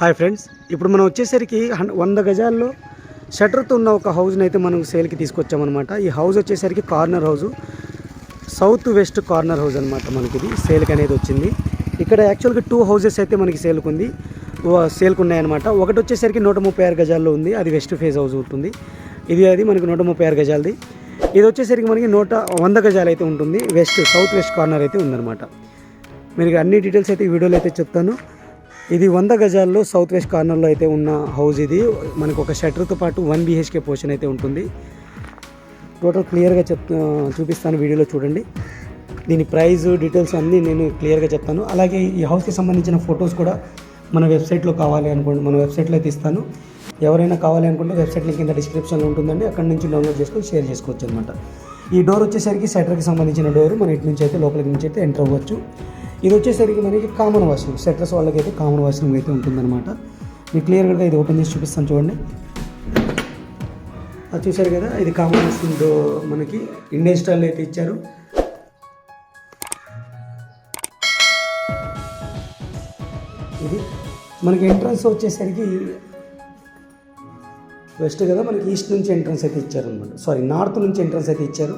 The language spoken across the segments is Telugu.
హాయ్ ఫ్రెండ్స్ ఇప్పుడు మనం వచ్చేసరికి వంద గజాల్లో షటర్తో ఉన్న ఒక హౌస్ని అయితే మనం సేల్కి తీసుకొచ్చామన్నమాట. ఈ హౌస్ వచ్చేసరికి corner house south west corner house అనమాట మనకి ఇది సేల్కి అనేది వచ్చింది. ఇక్కడ యాక్చువల్గా టూ హౌజెస్ అయితే మనకి సేల్కి ఉంది సేల్కు ఉన్నాయన్నమాట ఒకటి వచ్చేసరికి నూట ముప్పై ఆరు గజాల్లో ఉంది అది వెస్ట్ ఫేజ్ హౌస్ అవుతుంది ఇది అది మనకి నూట ముప్పై ఆరు గజాలది. ఇది వచ్చేసరికి మనకి నూట వంద గజాలు అయితే ఉంటుంది వెస్ట్ సౌత్ వెస్ట్ కార్నర్ అయితే ఉందన్నమాట. మీకు అన్ని డీటెయిల్స్ అయితే ఈ వీడియోలో అయితే చెప్తాను. ఇది వంద గజాల్లో సౌత్ వెస్ట్ కార్నర్లో అయితే ఉన్న హౌస్ ఇది. మనకు ఒక షటర్తో పాటు వన్ బీహెచ్కే పోర్షన్ అయితే ఉంటుంది. టోటల్ క్లియర్గా చెప్ చూపిస్తాను వీడియోలో చూడండి. దీని ప్రైస్ డీటెయిల్స్ అన్నీ నేను క్లియర్గా చెప్తాను. అలాగే ఈ హౌస్కి సంబంధించిన ఫొటోస్ కూడా మన వెబ్సైట్లో కావాలి అనుకోండి. మన వెబ్సైట్లో అయితే ఇస్తాను. ఎవరైనా కావాలి అనుకుంటే వెబ్సైట్ లింక్ కింద డిస్క్రిప్షన్లో ఉంటుందండి. అక్కడ నుంచి డౌన్లోడ్ చేసుకొని షేర్ చేసుకోవచ్చు అనమాట ఈ డోర్ వచ్చేసరికి సెటర్కి సంబంధించిన డోర్. మన ఇటు నుంచి అయితే లోపలికి నుంచి అయితే ఎంటర్ అవ్వచ్చు. ఇది వచ్చేసరికి మనకి కామన్ వాష్రూమ్ సెటర్స్ వాళ్ళకి అయితే కామన్ వాష్రూమ్ అయితే ఉంటుందన్నమాట. మీకు క్లియర్గా ఇది ఓపెన్ చేసి చూపిస్తాను చూడండి. అది చూశారు కదా ఇది కామన్ వాష్రూమ్ మనకి ఇండియన్ స్టైల్ అయితే ఇచ్చారు. ఇది మనకి ఎంట్రన్స్ వచ్చేసరికి వెస్ట్ కదా మనకి ఈస్ట్ నుంచి ఎంట్రన్స్ అయితే ఇచ్చారు అనమాట సారీ నార్త్ నుంచి ఎంట్రన్స్ అయితే ఇచ్చారు.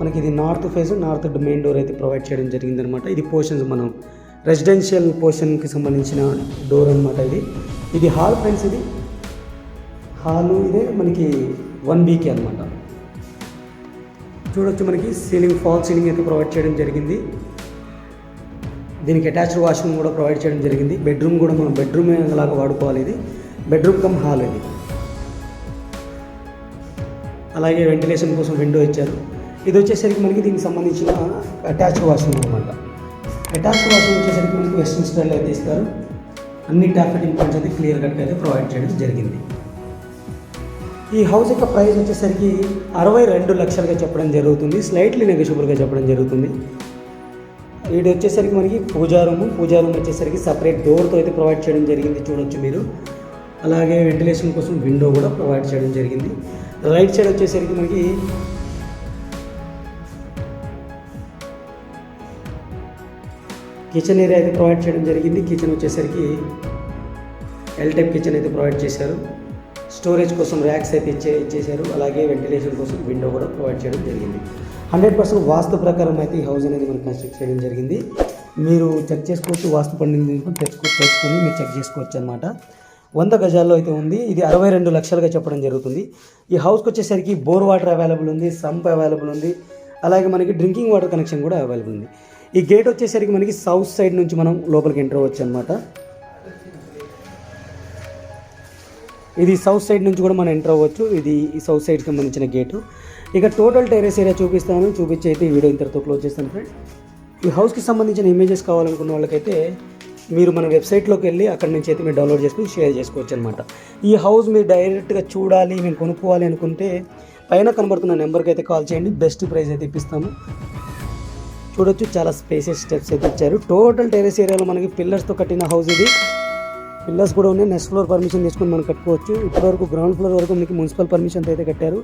మనకి ఇది north face north main door అయితే ప్రొవైడ్ చేయడం జరిగిందనమాట. ఇది పోర్షన్స్ మనం రెసిడెన్షియల్ పోర్షన్కి సంబంధించిన డోర్ అనమాట ఇది. ఇది హాల్ ఫ్రెండ్స్ ఇది. హాలు ఇదే మనకి వన్ బీకే అనమాట చూడొచ్చు మనకి సీలింగ్ ఫాల్ సీలింగ్ అయితే ప్రొవైడ్ చేయడం జరిగింది. దీనికి అటాచ్డ్ వాష్రూమ్ కూడా ప్రొవైడ్ చేయడం జరిగింది. బెడ్రూమ్ కూడా మనం బెడ్రూమ్ లాగా వాడుకోవాలి ఇది. బెడ్రూమ్ కమ్ హాల్ ఇది. అలాగే వెంటిలేషన్ కోసం విండో ఇచ్చారు. ఇది వచ్చేసరికి మనకి దీనికి సంబంధించిన అటాచ్డ్ వాష్రూమ్ అనమాట అటాచ్డ్ వాష్రూమ్ వచ్చేసరికి మనకి వెస్ట్రన్ స్టైల్ అయితే ఇస్తారు. అన్ని ట్యాప్ పాయింట్స్ అయితే క్లియర్ కట్గా అయితే ప్రొవైడ్ చేయడం జరిగింది. ఈ హౌస్ యొక్క ప్రైస్ వచ్చేసరికి అరవై రెండు లక్షలుగా చెప్పడం జరుగుతుంది. స్లైట్లీ నెగోషియబుల్గా చెప్పడం జరుగుతుంది. ఇది వచ్చేసరికి మనకి పూజా రూమ్ పూజా రూమ్ వచ్చేసరికి సపరేట్ డోర్తో అయితే ప్రొవైడ్ చేయడం జరిగింది. చూడొచ్చు మీరు. అలాగే వెంటిలేషన్ కోసం విండో కూడా ప్రొవైడ్ చేయడం జరిగింది. రైట్ సైడ్ వచ్చేసరికి మనకి కిచెన్ ఏరియా అయితే ప్రొవైడ్ చేయడం జరిగింది. కిచెన్ వచ్చేసరికి ఎల్ టైప్ కిచెన్ అయితే ప్రొవైడ్ చేశారు. స్టోరేజ్ కోసం ర్యాక్స్ అయితే ఇచ్చే ఇచ్చేశారు. అలాగే వెంటిలేషన్ కోసం విండో కూడా ప్రొవైడ్ చేయడం జరిగింది. హండ్రెడ్ పర్సెంట్ వాస్తు ప్రకారం అయితే ఈ హౌస్ అనేది మనం కన్స్ట్రక్ట్ చేయడం జరిగింది. మీరు చెక్ చేసుకోవచ్చు వాస్తు పండింది తెచ్చుకో తెచ్చుకొని మీరు చెక్ చేసుకోవచ్చు అనమాట వంద గజాల్లో అయితే ఉంది. ఇది అరవై రెండు లక్షలుగా చెప్పడం జరుగుతుంది. ఈ హౌస్కి వచ్చేసరికి బోర్ వాటర్ అవైలబుల్ ఉంది సంప్ అవైలబుల్ ఉంది. అలాగే మనకి డ్రింకింగ్ వాటర్ కనెక్షన్ కూడా అవైలబుల్ ఉంది. ఈ గేట్ వచ్చేసరికి మనకి సౌత్ సైడ్ నుంచి మనం లోపలికి ఎంటర్ అవ్వచ్చు అనమాట ఇది సౌత్ సైడ్ నుంచి కూడా మనం ఎంటర్ అవ్వచ్చు. ఇది ఈ సౌత్ సైడ్కి సంబంధించిన గేటు ఇక టోటల్ టెరెస్ ఏరియా చూపిస్తాను. చూపించి అయితే ఈ వీడియో ఇంతటితో క్లోజ్ చేస్తాను ఫ్రెండ్ ఈ హౌస్కి సంబంధించిన ఇమేజెస్ కావాలనుకున్న వాళ్ళకైతే మీరు మన వెబ్సైట్లోకి వెళ్ళి అక్కడ నుంచి అయితే మీరు డౌన్లోడ్ చేసుకుని షేర్ చేసుకోవచ్చు అనమాట ఈ హౌస్ మీరు డైరెక్ట్గా చూడాలి మేము కొనుక్కోవాలి అనుకుంటే పైన కనబడుతున్న నెంబర్కి అయితే కాల్ చేయండి. బెస్ట్ ప్రైస్ అయితే ఇప్పిస్తాము. చూడొచ్చు చాలా స్పేసెస్ స్టెప్స్ అయితే ఇచ్చారు. టోటల్ టెరెస్ ఏరియాలో మనకి పిల్లర్స్తో కట్టిన హౌస్ ఇది. పిల్లర్స్ కూడా ఉన్నాయి. నెక్స్ట్ ఫ్లోర్ పర్మిషన్ తీసుకొని మనం కట్టుకోవచ్చు. ఇప్పటివరకు గ్రౌండ్ ఫ్లోర్ వరకు మీకు మున్సిపల్ పర్మిషన్ అయితే కట్టారు.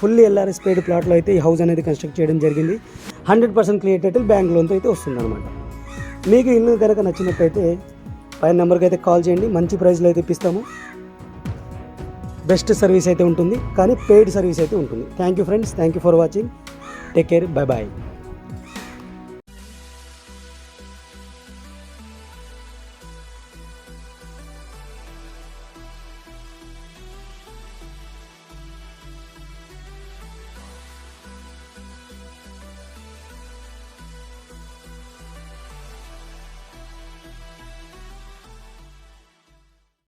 ఫుల్లీ ఎల్ఆర్ఎస్ పేడ్ ప్లాట్లో అయితే ఈ హౌస్ అనేది కన్స్ట్రక్ట్ చేయడం జరిగింది. Hundred percent clear title bank లోన్తో అయితే వస్తుందన్నమాట. మీకు ఇల్లు కనుక నచ్చినట్టయితే పైన నెంబర్కి అయితే కాల్ చేయండి. మంచి ప్రైస్లో అయితే ఇప్పిస్తాము. బెస్ట్ సర్వీస్ అయితే ఉంటుంది. కానీ పెయిడ్ సర్వీస్ అయితే ఉంటుంది. Thank you friends thank you for watching take care bye bye